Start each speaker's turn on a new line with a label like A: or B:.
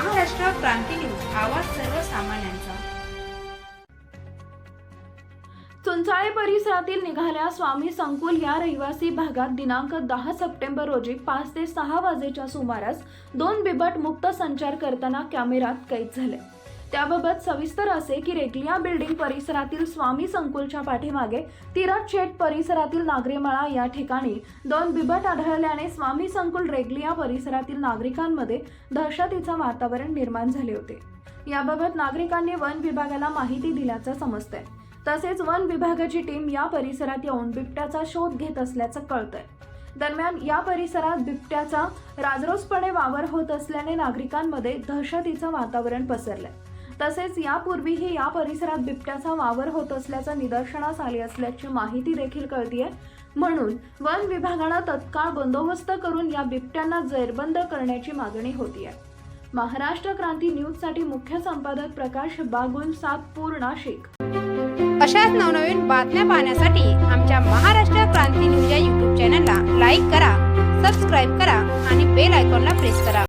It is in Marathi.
A: क्रांती न्यूज आवाज सर्वसामान्यांचा.
B: चुंचाळे परिसरातील निघाल्या स्वामी संकुल या रहिवासी भागात दिनांक दहा सप्टेंबर रोजी पाच ते सहा वाजेच्या सुमारास दोन बिबट मुक्त संचार करताना कॅमेरात कैद झाले. त्याबाबत सविस्तर असे की रेकलिया बिल्डिंग परिसरातील स्वामी संकुलच्या पाठीमागे तिरट शेट परिसरातील नागरीमळा या ठिकाणी दोन बिबट आढळल्याने स्वामी संकुल रेगलिया परिसरातील नागरिकांमध्ये दहशतीचं वातावरण निर्माण झाले होते. याबाबत नागरिकांनी वन विभागाला माहिती दिल्याचं समजतंय. तसेच वन विभागाची टीम या परिसरात येऊन बिबट्याचा शोध घेत असल्याचं कळतंय. दरम्यान या परिसरात बिबट्याचा राजरोसपणे वावर होत असल्याने नागरिकांमध्ये दहशतीचं वातावरण पसरलंय. तसेच यापूर्वीही या परिसरात बिबट्याचा वावर होत असल्याचं निदर्शनास आले असल्याची माहिती देखील कळतीये. म्हणून वन विभागानं तत्काळ बंदोबस्त करून या बिबट्यांना जेरबंद करण्याची मागणी होतीये. महाराष्ट्र क्रांती न्यूजसाठी मुख्य संपादक प्रकाश बागुल सातपूर नाशिक.
C: अशाच नवनवीन बातम्या पाहण्यासाठी आमच्या महाराष्ट्र क्रांती न्यूज या यूट्यूब चॅनलला लाईक करा सबस्क्राईब करा आणि बेल आयकॉनला प्रेस करा.